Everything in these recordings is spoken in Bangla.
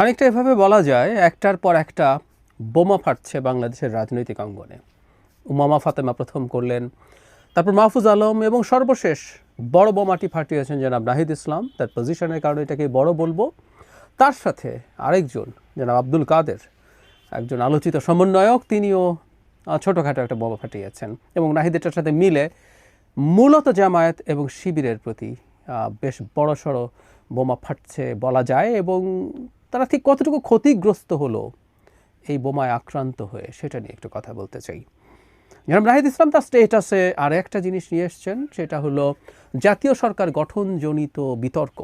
খানিকটা এভাবে বলা যায়, একটার পর একটা বোমা ফাটছে বাংলাদেশের রাজনৈতিক অঙ্গনে। উমামা ফাতেমা প্রথম করলেন, তারপর মাহফুজ আলম এবং সর্বশেষ বড় বোমাটি ফাটিয়েছেন জনাব নাহিদ ইসলাম। তার পজিশনের কারণে এটাকে বড় বলব। তার সাথে আরেকজন, জনাব আব্দুল কাদের, একজন আলোচিত সমন্বয়ক, তিনিও ছোটোখাটো একটা বোমা ফাটিয়েছেন এবং নাহিদেরটার সাথে মিলে মূলত জামায়াত এবং শিবিরের প্রতি বেশ বড়সড় বোমা ফাটছে বলা যায় এবং তারা ঠিক কতটুকু ক্ষতিগ্রস্ত হলো এই বোমায় আক্রান্ত হয়ে, সেটা নিয়ে একটু কথা বলতে চাই। জনাব নাহিদ ইসলাম তার স্টেটাসে আর একটা জিনিস নিয়ে এসছেন, সেটা হলো জাতীয় সরকার গঠনজনিত বিতর্ক।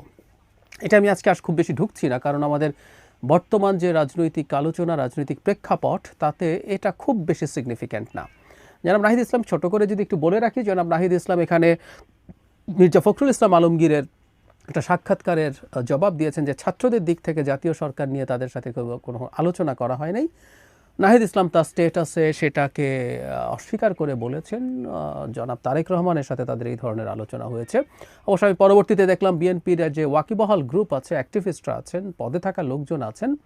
এটা আমি আজকে আজ খুব বেশি ঢুকছি না, কারণ আমাদের বর্তমান যে রাজনৈতিক আলোচনা, রাজনৈতিক প্রেক্ষাপট, তাতে এটা খুব বেশি সিগনিফিক্যান্ট না। জনাব নাহিদ ইসলাম, ছোট করে যদি একটু বলে রাখি, জনাব নাহিদ ইসলাম এখানে মির্জা ফখরুল ইসলাম আলমগীরের একটা সাক্ষাৎকারের জবাব দিয়েছেন যে ছাত্রদের দিক থেকে জাতীয় সরকার নিয়ে তাদের সাথে কোনো- আলোচনা করা হয় নাই। নাহিদ ইসলাম তার স্টেটাসে সেটাকে অস্বীকার করে বলেছেন জনাব তারেক রহমানের সাথে তাদের এই ধরনের আলোচনা হয়েছে। অবশ্য আমি পরবর্তীতে দেখলাম বিএনপির যে ওয়াকিবহাল গ্রুপ আছে অ্যাক্টিভিস্টরা আছেন, পদে থাকা লোকজন আছেন।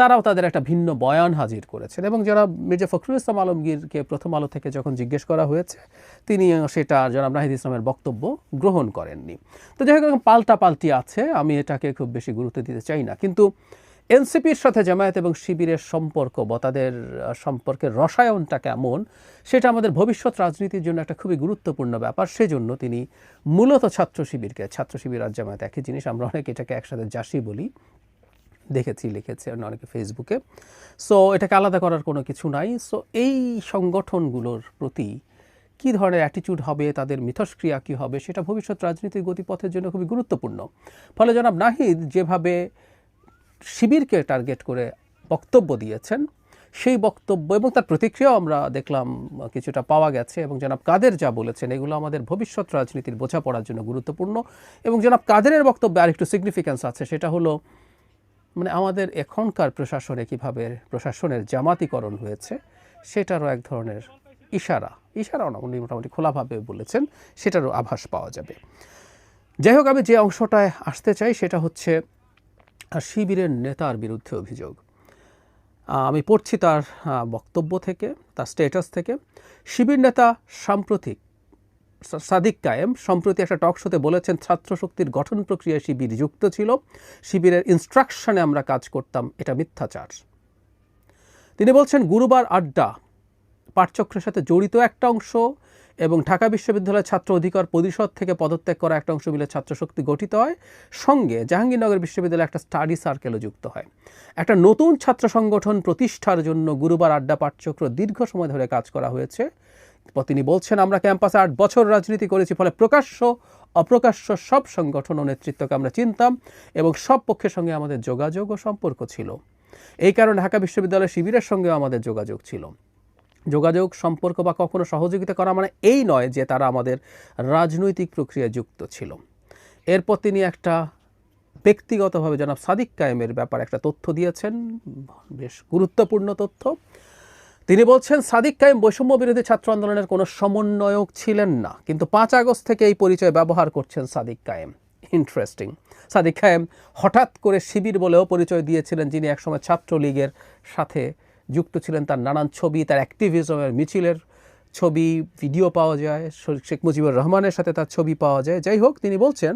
তারাও তাদের একটা ভিন্ন বয়ান হাজির করেছেন। এবং যারা মির্জা ফখরুল ইসলাম আলমগীরকে প্রথম আলো থেকে যখন জিজ্ঞেস করা হয়েছে, তিনি সেটা জনাব নাহিদ ইসলামের বক্তব্য গ্রহণ করেননি। তো যাই হোক পাল্টা পাল্টি আছে, আমি এটাকে খুব বেশি গুরুত্ব দিতে চাই না। কিন্তু এনসিপির সাথে জামায়াত এবং শিবিরের সম্পর্ক বা তাদের সম্পর্কের রসায়নটা কেমন, সেটা আমাদের ভবিষ্যৎ রাজনীতির জন্য একটা খুবই গুরুত্বপূর্ণ ব্যাপার। সেজন্য তিনি মূলত ছাত্র শিবিরকে, ছাত্র শিবির আর জামায়াত একই জিনিস, আমরা অনেক এটাকে একসাথে জাসি বলি। দেখেছি, লিখেছি আর অনেকে ফেসবুকে সো এটাকে আলাদা করার কোনো কিছু নাই। সো এই সংগঠনগুলোর প্রতি কী ধরনের অ্যাটিটিউড হবে, তাদের মিথস্ক্রিয়া কী হবে, সেটা ভবিষ্যৎ রাজনীতির গতিপথের জন্য খুবই গুরুত্বপূর্ণ। ফলে জনাব নাহিদ যেভাবে শিবিরকে টার্গেট করে বক্তব্য দিয়েছেন, সেই বক্তব্য এবং তার প্রতিক্রিয়াও আমরা দেখলাম, কিছুটা পাওয়া গেছে এবং জনাব কাদের যা বলেছেন, এগুলো আমাদের ভবিষ্যৎ রাজনীতির বোঝাপড়ার জন্য গুরুত্বপূর্ণ। এবং জনাব কাদেরের বক্তব্যে আরেকটু সিগনিফিক্যান্স আছে, সেটা হলো মানে আমাদের এখনকার প্রশাসনে কীভাবে প্রশাসনের জামাতিকরণ হয়েছে, সেটারও এক ধরনের ইশারা। ইশারাও না, উনি মোটামুটি খোলাভাবে বলেছেন, সেটারও আভাস পাওয়া যাবে। যাই হোক, আমি যে অংশটায় আসতে চাই, সেটা হচ্ছে শিবিরের নেতার বিরুদ্ধে অভিযোগ। আমি পড়ছি তার বক্তব্য থেকে, তার স্টেটাস থেকে। শিবির নেতা সাম্প্রতিক সাদিক কায়েম। সম্প্রতি একটা টক শোতে বলেছেন ছাত্র শক্তির গঠন প্রক্রিয়ায় শিবির যুক্ত ছিল। শিবিরের ইনস্ট্রাকশনে আমরা কাজ করতাম, এটা মিথ্যাচার। তিনি বলছেন, গুরুবার আড্ডা, পাঠচক্রের সাথে জড়িত একটা অংশ এবং ঢাকা বিশ্ববিদ্যালয়ের ছাত্র অধিকার পরিষদ থেকে পদত্যাগ করা একটা অংশ মিলে ছাত্র শক্তি গঠিত হয়। সঙ্গে জাহাঙ্গীরনগর বিশ্ববিদ্যালয়ে একটা স্টাডি সার্কেলও যুক্ত হয়। একটা নতুন ছাত্র সংগঠন প্রতিষ্ঠার জন্য গুরুবার আড্ডা পাঠচক্র দীর্ঘ সময় ধরে কাজ করা হয়েছে। তিনি বলছেন, আমরা ক্যাম্পাসে আট বছর রাজনীতি করেছি, ফলে প্রকাশ্য, অপ্রকাশ্য সব সংগঠন ও নেতৃত্বকে আমরা চিনতাম এবং সব পক্ষের সঙ্গে আমাদের যোগাযোগ ও সম্পর্ক ছিল। এই কারণে ঢাকা বিশ্ববিদ্যালয় শিবিরের সঙ্গেও আমাদের যোগাযোগ ছিল। যোগাযোগ, সম্পর্ক বা কখনো সহযোগিতা করা মানে এই নয় যে তারা আমাদের রাজনৈতিক প্রক্রিয়ায় যুক্ত ছিল। এরপর তিনি একটা ব্যক্তিগতভাবে জনাব সাদিক কায়েমের ব্যাপারে একটা তথ্য দিয়েছেন, বেশ গুরুত্বপূর্ণ তথ্য। তিনি বলছেন, সাদিক কায়েম বৈষম্য বিরোধী ছাত্র আন্দোলনের কোনো সমন্বয়ক ছিলেন না, কিন্তু পাঁচ আগস্ট থেকে এই পরিচয় ব্যবহার করছেন সাদিক কায়েম। ইন্টারেস্টিং সাদিক কায়েম হঠাৎ করে শিবির বলেও পরিচয় দিয়েছিলেন, যিনি একসময় ছাত্রলীগের সাথে যুক্ত ছিলেন, তার নানান ছবি, তার অ্যাক্টিভিজমের মিছিলের ছবি, ভিডিও পাওয়া যায় শেখ মুজিবুর রহমানের সাথে তার ছবি পাওয়া যায়। যাই হোক, তিনি বলছেন,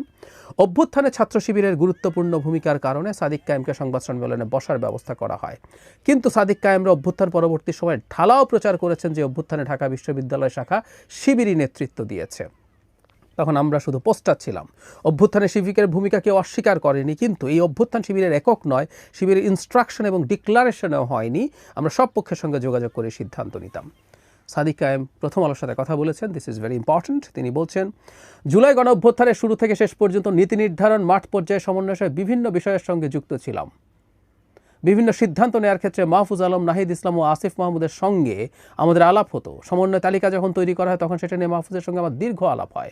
অভ্যুত্থানে ছাত্র শিবিরের গুরুত্বপূর্ণ ভূমিকার কারণে সাদিক কায়েমকে সংবাদ সম্মেলনে বসার ব্যবস্থা করা হয়। কিন্তু সাদিক কায়েমরা অভ্যুত্থান পরবর্তী সময়ে ঢালাও প্রচার করেছেন যে অভ্যুত্থানে ঢাকা বিশ্ববিদ্যালয় শাখা শিবিরই নেতৃত্ব দিয়েছে। তখন আমরা শুধু পোস্টার ছিলাম। অভ্যুত্থানে শিবিরের ভূমিকা কেউ অস্বীকার করেনি, কিন্তু এই অভ্যুত্থান শিবিরের একক নয়, শিবিরের ইনস্ট্রাকশন এবং ডিক্লারেশনেও হয়নি। আমরা সব পক্ষের সঙ্গে যোগাযোগ করে সিদ্ধান্ত নিতাম। সাদিক কায়েম প্রথম আলোর সাথে কথা বলেছেন। দিস ইজ ভেরি ইম্পর্ট্যান্ট তিনি বলছেন, জুলাই গণ অভ্যুত্থানের শুরু থেকে শেষ পর্যন্ত নীতি নির্ধারণ, মাঠ পর্যায়ে সমন্বয় বিভিন্ন বিষয়ের সঙ্গে যুক্ত ছিলাম। বিভিন্ন সিদ্ধান্ত নেওয়ার ক্ষেত্রে মাহফুজ আলম, নাহিদ ইসলাম ও আসিফ মাহমুদের সঙ্গে আমাদের আলাপ হতো। সমন্বয় তালিকা যখন তৈরি করা হয়, তখন সেটা নিয়ে মাহফুজের সঙ্গে আমার দীর্ঘ আলাপ হয়।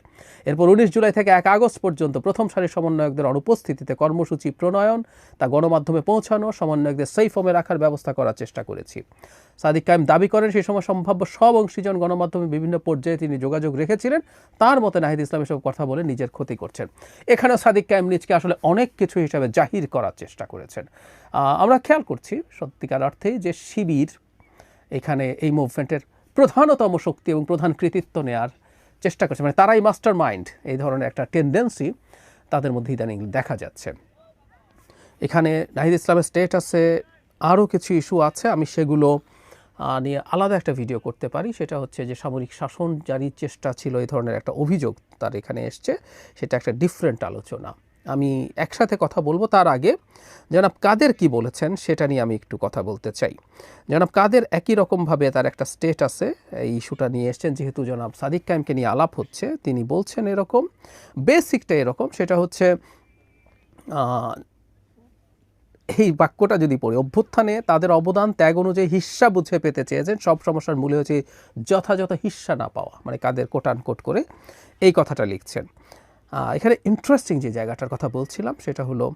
এরপর উনিশ জুলাই থেকে এক আগস্ট পর্যন্ত প্রথম সারির সমন্বয়কদের অনুপস্থিতিতে কর্মসূচি প্রণয়ন, তা গণমাধ্যমে পৌঁছানো, সমন্বয়কদের সেই ফর্মে রাখার ব্যবস্থা করার চেষ্টা করেছি। সাদিক কায়েম দাবি করেন, সেই সময় সম্ভাব্য সব অংশীজন গণমাধ্যমে বিভিন্ন পর্যায়ে তিনি যোগাযোগ রেখেছিলেন। তার মতে নাহিদ ইসলাম এসব কথা বলে নিজের ক্ষতি করছেন। এখানেও সাদিক কায়েম নিজকে আসলে অনেক কিছু হিসাবে জাহির করার চেষ্টা করেছেন। আমরা খেয়াল করছি সত্যিকার অর্থে যে শিবির এখানে এই মুভমেন্টের প্রধানতম শক্তি এবং প্রধান কৃতিত্ব নেয়ার চেষ্টা করছে। মানে তারাই মাস্টার মাইন্ড এই ধরনের একটা টেন্ডেন্সি তাদের মধ্যে ইদানিং দেখা যাচ্ছে। এখানে নাহিদ ইসলামের স্টেটাসে আরও কিছু ইস্যু আছে। আমি সেগুলো নিয়ে আলাদা একটা ভিডিও করতে পারি। সেটা হচ্ছে যে সামরিক শাসন জারির চেষ্টা ছিল, এই ধরনের একটা অভিযোগ তার এখানে এসছে। সেটা একটা ডিফারেন্ট আলোচনা। আমি একসাথে কথা বলব তার আগে, জনাব কাদের কি বলেছেন সেটা নিয়ে আমি একটু কথা বলতে চাই। জনাব কাদের একই রকমভাবে তার একটা স্টেট আছে এই ইস্যুটা নিয়ে এসছেন, যেহেতু জনাব সাদিক কায়েমকে নিয়ে আলাপ হচ্ছে, তিনি বলছেন এরকম। বেসিকটা এরকম, সেটা হচ্ছে এই বাক্যটা যদি পড়ি, অভ্যুত্থানে তাদের অবদান ত্যাগ অনুযায়ী হিস্সা বুঝে পেতে চেয়েছেন, সব সমস্যার মূলে হচ্ছে যথাযথ হিস্সা না পাওয়া মানে কাদের কোটান কোট করে এই কথাটা লিখছেন। এখানে ইন্টারেস্টিং যে জায়গাটার কথা বলছিলাম, সেটা হলো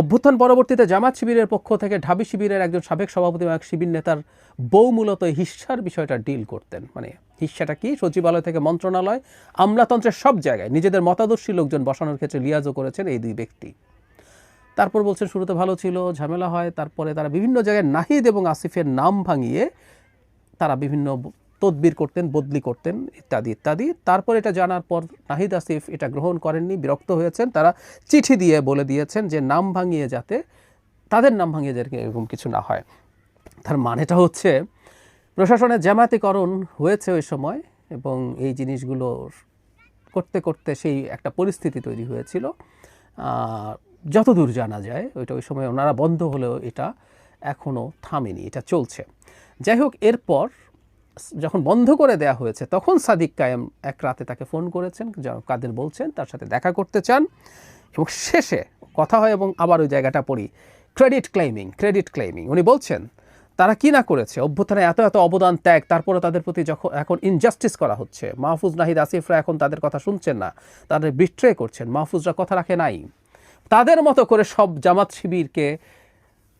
অভ্যুত্থান পরবর্তীতে জামাত শিবিরের পক্ষ থেকে ঢাবি শিবিরের একজন সাবেক সভাপতি এবং এক শিবির নেতার বউ মূলত হিস্সার বিষয়টা ডিল করতেন। মানে হিস্সাটা কি? সচিবালয় থেকে মন্ত্রণালয়, আমলাতন্ত্রের সব জায়গায় নিজেদের মতাদর্শী লোকজন বসানোর ক্ষেত্রে লিয়াজও করেছেন এই দুই ব্যক্তি। তারপর বলছেন, শুরুতে ভালো ছিল, ঝামেলা হয়, তারপরে তারা বিভিন্ন জায়গায় নাহিদ এবং আসিফের নাম ভাঙিয়ে তারা বিভিন্ন তদবির করতেন, বদলি করতেন, ইত্যাদি ইত্যাদি। তারপর এটা জানার পর নাহিদ আসিফ এটা গ্রহণ করেননি, বিরক্ত হয়েছেন। তারা চিঠি দিয়ে বলে দিয়েছেন যে, নাম ভাঙিয়ে যাতে তাদের নাম ভাঙিয়ে যাতে এরকম কিছু না হয়। তার মানেটা হচ্ছে, প্রশাসনের জামায়াতিকরণ হয়েছে ওই সময় এবং এই জিনিসগুলো করতে করতে সেই একটা পরিস্থিতি তৈরি হয়েছিল। যতদূর জানা যায়, ওইটা ওই সময় ওনারা বন্ধ হলেও এটা এখনও থামেনি, এটা চলছে। যাই হোক, এরপর যখন বন্ধ করে দেয়া হয়েছে, তখন সাদিক কায়েম এক রাতে তাকে ফোন করেছেন কাদের বলছেন, তার সাথে দেখা করতে চান এবং শেষে কথা হয় এবং আবার ওই জায়গাটা পড়ি ক্রেডিট ক্লেমিং ক্রেডিট ক্লেমিং উনি বলছেন, তারা কি না করেছে? অভ্যুত্থানে এত এত অবদান, ত্যাগ তারপরে তাদের প্রতি যখন, এখন ইনজাস্টিস করা হচ্ছে। মাহফুজ নাহিদ, আসিফরা এখন তাদের কথা শুনছেন না, তাদের বিট্রে করছেন। মাহফুজরা কথা রাখে নাই। তাদের মতো করে সব জামাত শিবিরকে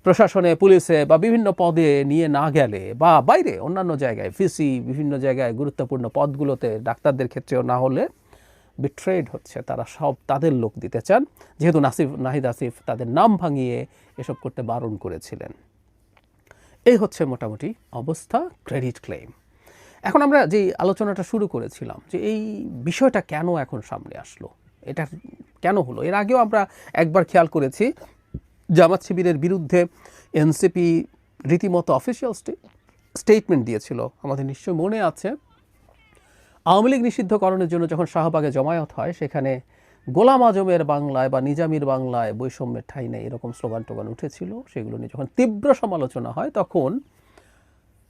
প্রশাসনে, পুলিশে বা বিভিন্ন পদে নিয়ে না গেলে বা বাইরে অন্যান্য জায়গায়, ফিসি বিভিন্ন জায়গায় গুরুত্বপূর্ণ পদগুলোতে ডাক্তারদের ক্ষেত্রেও না হলে বিট্রেড হচ্ছে তারা সব তাদের লোক দিতে চান। যেহেতু নাসিফ, নাহিদ আসিফ তাদের নাম ভাঙিয়ে এসব করতে বারণ করেছিলেন। এই হচ্ছে মোটামুটি অবস্থা ক্রেডিট ক্লেম এখন আমরা যে আলোচনাটা শুরু করেছিলাম যে এই বিষয়টা কেন এখন সামনে আসলো, এটা কেন হলো? এর আগেও আমরা একবার খেয়াল করেছি জামাত শিবিরের বিরুদ্ধে এনসিপি রীতিমতো অফিসিয়াল স্টেটমেন্ট দিয়েছিল। আমাদের নিশ্চয় মনে আছে। আওয়ামী লীগ নিষিদ্ধকরণের জন্য যখন শাহবাগে জমায়েত হয়, সেখানে গোলাম আজমের বাংলায় বা নিজামির বাংলায় বৈষম্যের ঠাই নেই এরকম স্লোগান টোগান উঠেছিল। সেগুলো নিয়ে যখন তীব্র সমালোচনা হয়, তখন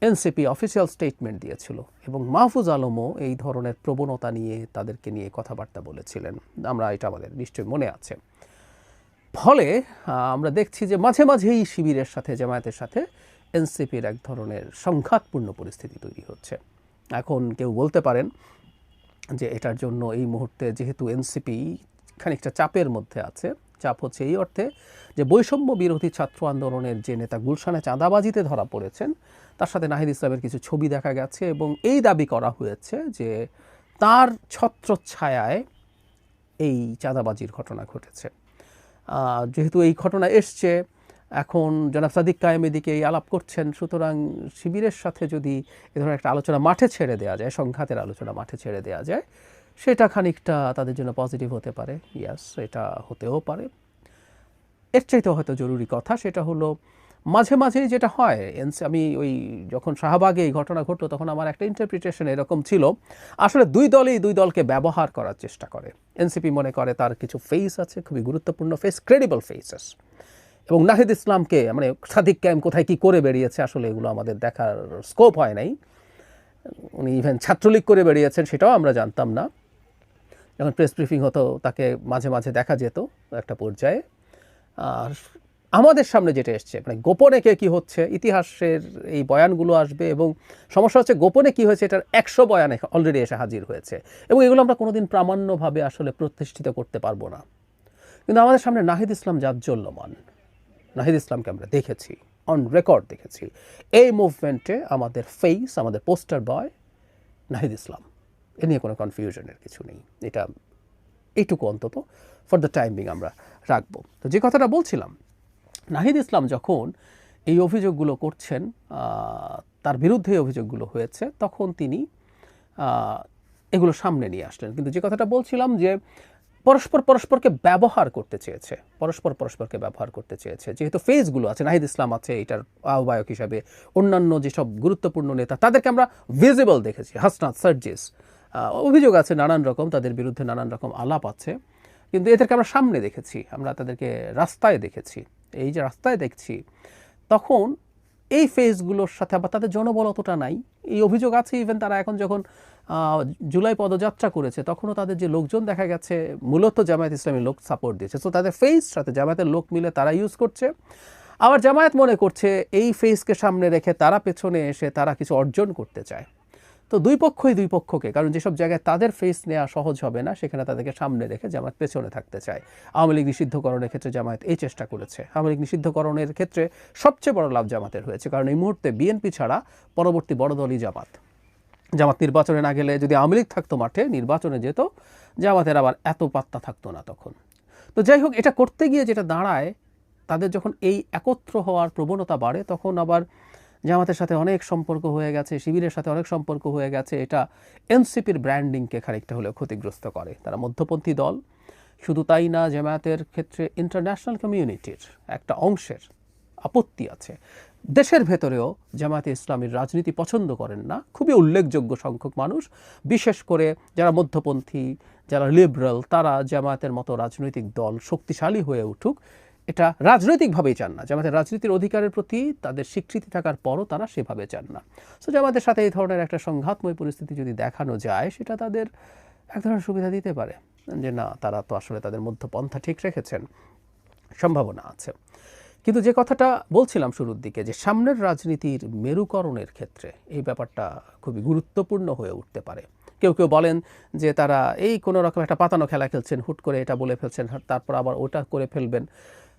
এনসিপি অফিসিয়াল স্টেটমেন্ট দিয়েছিল এবং মাহফুজ আলমও এই ধরনের প্রবণতা নিয়ে তাদেরকে নিয়ে কথাবার্তা বলেছিলেন। আমরা এটা আমাদের নিশ্চয়ই মনে আছে। ফলে আমরা দেখছি যে মাঝে মাঝেই শিবিরের সাথে, জামায়াতের সাথে এনসিপির এক ধরনের সংঘাতপূর্ণ পরিস্থিতি তৈরি হচ্ছে। এখন কেউ বলতে পারেন যে এটার জন্য এই মুহূর্তে যেহেতু এনসিপি খানিকটা চাপের মধ্যে আছে, চাপ হচ্ছে এই অর্থে যে বৈষম্য বিরোধী ছাত্র আন্দোলনের যে নেতা গুলশানে চাঁদাবাজিতে ধরা পড়েছেন, তার সাথে নাহিদ ইসলামের কিছু ছবি দেখা গেছে এবং এই দাবি করা হয়েছে যে তার ছত্রছায়ায় এই চাঁদাবাজির ঘটনা ঘটেছে। যেহেতু এই ঘটনা এসছে, এখন জনাব সাদিক কায়েম এদিকে এই আলাপ করছেন। সুতরাং শিবিরের সাথে যদি এ ধরনের একটা আলোচনা মাঠে ছেড়ে দেওয়া যায়, সংঘাতের আলোচনা মাঠে ছেড়ে দেওয়া যায়, সেটা খানিকটা তাদের জন্য পজিটিভ হতে পারে। ইয়াস এটা হতেও পারে। এর চাইতে হয়তো জরুরি কথা, সেটা হলো মাঝে মাঝে যেটা হয় আমি ওই যখন শাহবাগে এই ঘটনা ঘটলো, তখন আমার একটা ইন্টারপ্রিটেশন এরকম ছিল। আসলে দুই দলই দুই দলকে ব্যবহার করার চেষ্টা করে। এনসিপি মনে করে তার কিছু ফেস আছে, খুবই গুরুত্বপূর্ণ ফেস ক্রেডিবল ফেসেস এবং নাহিদ ইসলামকে মানে সাদিক ক্যাম কোথায় কি করে বেরিয়েছে, আসলে এগুলো আমাদের দেখার স্কোপ হয় নাই। উনি ইভেন ছাত্রলীগ করে বেরিয়েছেন, সেটাও আমরা জানতাম না। যখন প্রেস ব্রিফিং হতো, তাকে মাঝে মাঝে দেখা যেত একটা পর্যায়ে। আর আমাদের সামনে যেটা এসছে মানে গোপনে কে কী হচ্ছে, ইতিহাসের এই বয়ানগুলো আসবে এবং সমস্যা হচ্ছে গোপনে কী হয়েছে, এটার একশো বয়ান অলরেডি এসে হাজির হয়েছে এবং এগুলো আমরা কোনোদিন প্রামাণ্যভাবে আসলে প্রতিষ্ঠিত করতে পারব না। কিন্তু আমাদের সামনে নাহিদ ইসলাম জাজ্জল্যমান। নাহিদ ইসলামকে আমরা দেখেছি অন রেকর্ড দেখেছি। এই মুভমেন্টে আমাদের ফেস আমাদের পোস্টার বয় নাহিদ ইসলাম। এ নিয়ে কোনো কনফিউশনের কিছু নেই। এটা এইটুকু অন্তত ফর দ্য টাইম আমরা রাখব। তো যে কথাটা বলছিলাম নাহিদ ইসলাম যখন এই অভিযোগগুলো করছেন তার বিরুদ্ধে অভিযোগগুলো হয়েছে, তখন তিনি এগুলো সামনে নিয়ে আসলেন। কিন্তু যে কথাটা বলছিলাম যে পরস্পর পরস্পরকে ব্যবহার করতে চেয়েছে, পরস্পর পরস্পরকে ব্যবহার করতে চেয়েছে। যেহেতু ফেজগুলো আছে, নাহিদ ইসলাম আছে, এটার আহ্বায়ক হিসাবে অন্যান্য যেসব গুরুত্বপূর্ণ নেতা, তাদেরকে আমরা ভিজিবল দেখেছি, হাসনাত, সার্জিস অভিযোগ আছে নানান রকম, তাদের বিরুদ্ধে নানান রকম আলাপ আছে। কিন্তু এদেরকে আমরা সামনে দেখেছি, আমরা তাদেরকে রাস্তায় দেখেছি। এই যে রাস্তায় দেখছি, তখন এই ফেজগুলোর সাথে আবার তাদের জনবল অতটা নাই। এই অভিযোগ আছে ইভেন তারা এখন যখন জুলাই পদযাত্রা করেছে, তখনও তাদের যে লোকজন দেখা গেছে, মূলত জামায়াত ইসলামী লোক সাপোর্ট দিয়েছে। তো তাদের ফেস সাথে জামায়াতের লোক মিলে তারা ইউজ করছে। আবার জামায়াত মনে করছে, এই ফেসকে সামনে রেখে তারা পেছনে এসে তারা কিছু অর্জন করতে চায়। তো দুই পক্ষই দুই পক্ষকে, কারণ যেসব জায়গায় তাদের ফেস নেওয়া সহজ হবে না, সেখানে তাদেরকে সামনে রেখে জামায়াত পেছনে থাকতে চায়। আওয়ামী লীগ নিষিদ্ধকরণের ক্ষেত্রে জামায়াত এই চেষ্টা করেছে। আওয়ামী লীগ নিষিদ্ধকরণের ক্ষেত্রে সবচেয়ে বড় লাভ জামাতের হয়েছে, কারণ এই মুহূর্তে বিএনপি ছাড়া পরবর্তী বড় দলই জামাত। জামাত নির্বাচনে না গেলে যদি আওয়ামী লীগ থাকতো মাঠে, নির্বাচনে যেত, জামাতের আবার এত পাত্তা থাকতো না তখন। তো যাই হোক, এটা করতে গিয়ে যেটা দাঁড়ায়, তাদের যখন এই একত্র হওয়ার প্রবণতা বাড়ে, তখন আবার জামাতের সাথে অনেক সম্পর্ক হয়ে গেছে, শিবিরের সাথে অনেক সম্পর্ক হয়ে গেছে, এটা এনসিপির ব্র্যান্ডিংকে খানিকটা হলেও ক্ষতিগ্রস্ত করে। তারা মধ্যপন্থী দল, শুধু তাই না, জামায়াতের ক্ষেত্রে ইন্টারন্যাশনাল কমিউনিটির একটা অংশের আপত্তি আছে। দেশের ভেতরেও জামায়াতে ইসলামীর রাজনীতি পছন্দ করেন না, খুবই উল্লেখযোগ্য সংখ্যক মানুষ, বিশেষ করে যারা মধ্যপন্থী, যারা লিবারাল তারা জামায়াতের মতো রাজনৈতিক দল শক্তিশালী হয়ে উঠুক এটা রাজনৈতিকভাবেই চান না। জামাতের রাজনীতির অধিকারের প্রতি তাদের স্বীকৃতি থাকার পরও তারা সেভাবে চান না। সো জামাতের সাথে এই ধরনের একটা সংঘাতময় পরিস্থিতি যদি দেখানো যায়, সেটা তাদের এক ধরনের সুবিধা দিতে পারে। যে না, তারা তো আসলে তাদের মধ্যপন্থা ঠিক রেখেছেন। সম্ভাবনা আছে। কিন্তু যে কথাটা বলছিলাম শুরুর দিকে, যে সামনের রাজনীতির মেরুকরণের ক্ষেত্রে এই ব্যাপারটা খুবই গুরুত্বপূর্ণ হয়ে উঠতে পারে। কেউ কেউ বলেন যে তারা এই কোনো রকম একটা পাতানো খেলা খেলছেন, হুট করে এটা বলে ফেলছেন, তারপর আবার ওটা করে ফেলবেন।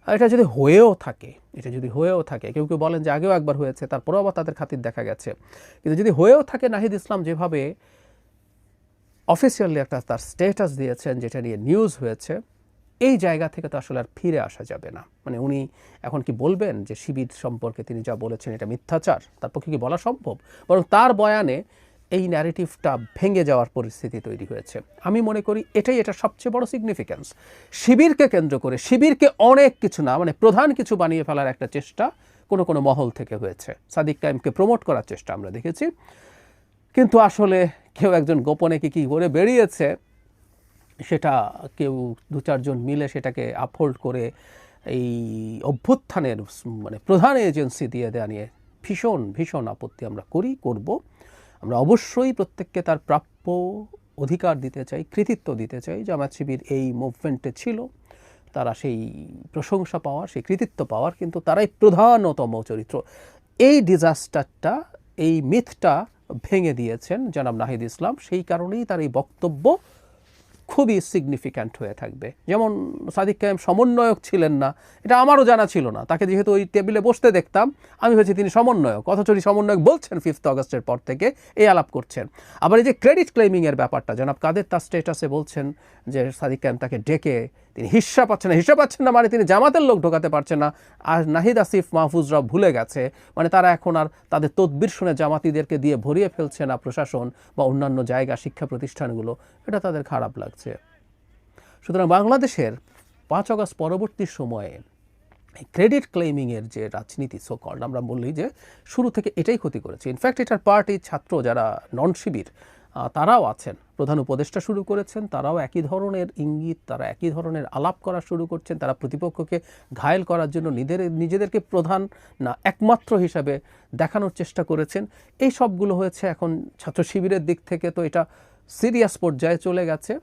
আর এটা যদি হয়েও থাকে, এটা যদি হয়েও থাকে, কেউ কেউ বলেন যে আগেও একবার হয়েছে, তারপরেও আবার তাদের খাতির দেখা গেছে। কিন্তু যদি হয়েও থাকে, নাহিদ ইসলাম যেভাবে অফিসিয়ালি একটা তার স্টেটাস দিয়েছেন, যেটা নিয়ে নিউজ হয়েছে, এই জায়গা থেকে তো আসলে আর ফিরে আসা যাবে না। মানে উনি এখন কি বলবেন যে শিবির সম্পর্কে তিনি যা বলেছেন এটা মিথ্যাচার? তার পক্ষে কি বলা সম্ভব? বরং তার বয়ানে এই ন্যারেটিভটা ভেঙে যাওয়ার পরিস্থিতি তৈরি হয়েছে। আমি মনে করি এটাই এটা সবচেয়ে বড় সিগনিফিক্যান্স শিবিরকে কেন্দ্র করে, শিবিরকে অনেক কিছু না মানে প্রধান কিছু বানিয়ে ফেলার একটা চেষ্টা কোনো কোনো মহল থেকে হয়েছে। সাদিক কাইমকে প্রমোট করার চেষ্টা আমরা দেখেছি। কিন্তু আসলে কেউ একজন গোপনে কি কী করে বেরিয়েছে, সেটা কেউ দু চারজন মিলে সেটাকে আপহোল্ড করে এই অভ্যুত্থানের মানে প্রধান এজেন্সি দিয়ে দেওয়া নিয়ে ভীষণ ভীষণ আপত্তি আমরা করি, করব। আমরা অবশ্যই প্রত্যেককে তার প্রাপ্য অধিকার দিতে চাই, কৃতিত্ব দিতে চাই। জামাত শিবির এই মুভমেন্টে ছিল। তারা সেই প্রশংসা পাওয়ার, সেই কৃতিত্ব পাওয়ার কিন্তু তারাই প্রধানতম চরিত্র। এই ডিজাস্টারটা এই মিথটা ভেঙে দিয়েছেন জনাব নাহিদ ইসলাম। সেই কারণেই তার এই বক্তব্য খুবই সিগনিফিক্যান্ট হয়ে থাকবে। যেমন সাদিক কায়েম সমন্বয়ক ছিলেন না, এটা আমারও জানা ছিল না। তাকে যেহেতু ওই টেবিলে বসতে দেখতাম, আমি হয়েছি তিনি সমন্বয়ক। অথচ সমন্বয়ক বলছেন ফিফথ অগস্টের পর থেকে এই আলাপ করছেন। আবার এই যে ক্রেডিট ক্লেমিংয়ের ব্যাপারটা, জনাব কাদের তার স্টেটাসে বলছেন যে সাদিক কায়েম তাকে ডেকে তিনি হিস্সা পাচ্ছেন না, হিস্সা পাচ্ছেন না মানে তিনি জামাতের লোক ঢোকাতে পারছেন না। আর নাহিদ আসিফ মাহফুজরা ভুলে গেছে মানে তারা এখন আর তাদের তদবির শুনে জামাতিদেরকে দিয়ে ভরিয়ে ফেলছে না প্রশাসন বা অন্যান্য জায়গা, শিক্ষা প্রতিষ্ঠানগুলো। এটা তাদের খারাপ লাগছে। সুতরাং বাংলাদেশের পাঁচ আগস্ট পরবর্তী সময়ে ক্রেডিট ক্লেমিংয়ের যে রাজনীতি সোকল্ড আমরা বললি যে শুরু থেকে এটাই ক্ষতি করেছে। ইনফ্যাক্ট এটার পার্টি ছাত্র যারা নন শিবির তারাও আছেন। প্রধান উপদেষ্টা শুরু করেছেন, তারাও একই ধরনের ইঙ্গিত, তারা একই ধরনের আলাপ করা শুরু করছেন, তারা প্রতিপক্ষকে ঘায়েল করার জন্য নিজেদের নিজেদেরকে প্রধান না, একমাত্র হিসাবে দেখানোর চেষ্টা করেছেন। এই সবগুলো হয়েছে এখন ছাত্র শিবিরের দিক থেকে, তো এটা সিরিয়াস পর্যায়ে চলে গেছে।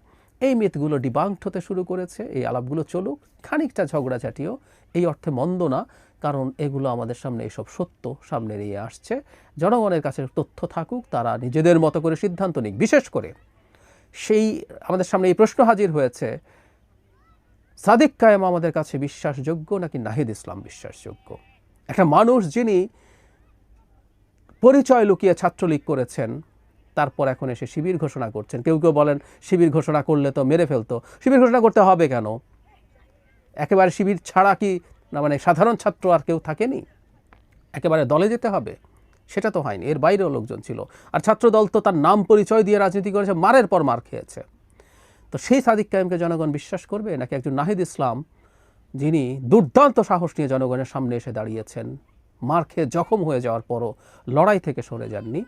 এই মিথগুলো ডিবাঙ্কড হতে শুরু করেছে, এই আলাপগুলো চলুক, খানিকটা ঝগড়াঝাটিও, এই অর্থে মন্দ না, কারণ এগুলো আমাদের সামনে এইসব সত্য সামনে নিয়ে আসছে। জনগণের কাছে তথ্য থাকুক, তারা নিজেদের মতো করে সিদ্ধান্ত নিক, বিশেষ করে সেই আমাদের সামনে এই প্রশ্ন হাজির হয়েছে, সাদিক কায়েম আমাদের কাছে বিশ্বাসযোগ্য নাকি নাহিদ ইসলাম বিশ্বাসযোগ্য? একটা মানুষ যিনি পরিচয় লুকিয়ে ছাত্রলীগ করেছেন, তারপর এখন এসে শিবির ঘোষণা করছেন। কেউ কেউ বলেন, শিবির ঘোষণা করলে তো মেরে ফেলতো। শিবির ঘোষণা করতে হবে কেন? একেবারে শিবির ছাড়া কি, না মানে সাধারণ ছাত্র আর কেউ থাকেনি? একেবারে দলে যেতে হবে? সেটা তো হয়নি, এর বাইরেও লোকজন ছিল। আর ছাত্রদল তো তার নাম পরিচয় দিয়ে রাজনীতি করেছে মারের পর মার খেয়েছে। তো সেই সাদিক কায়েমকে জনগণ বিশ্বাস করবে, নাকি একজন নাহিদ ইসলাম, যিনি দুর্দান্ত সাহস নিয়ে জনগণের সামনে এসে দাঁড়িয়েছেন, মার খেয়ে জখম হয়ে যাওয়ার পরও লড়াই থেকে সরে যাননি?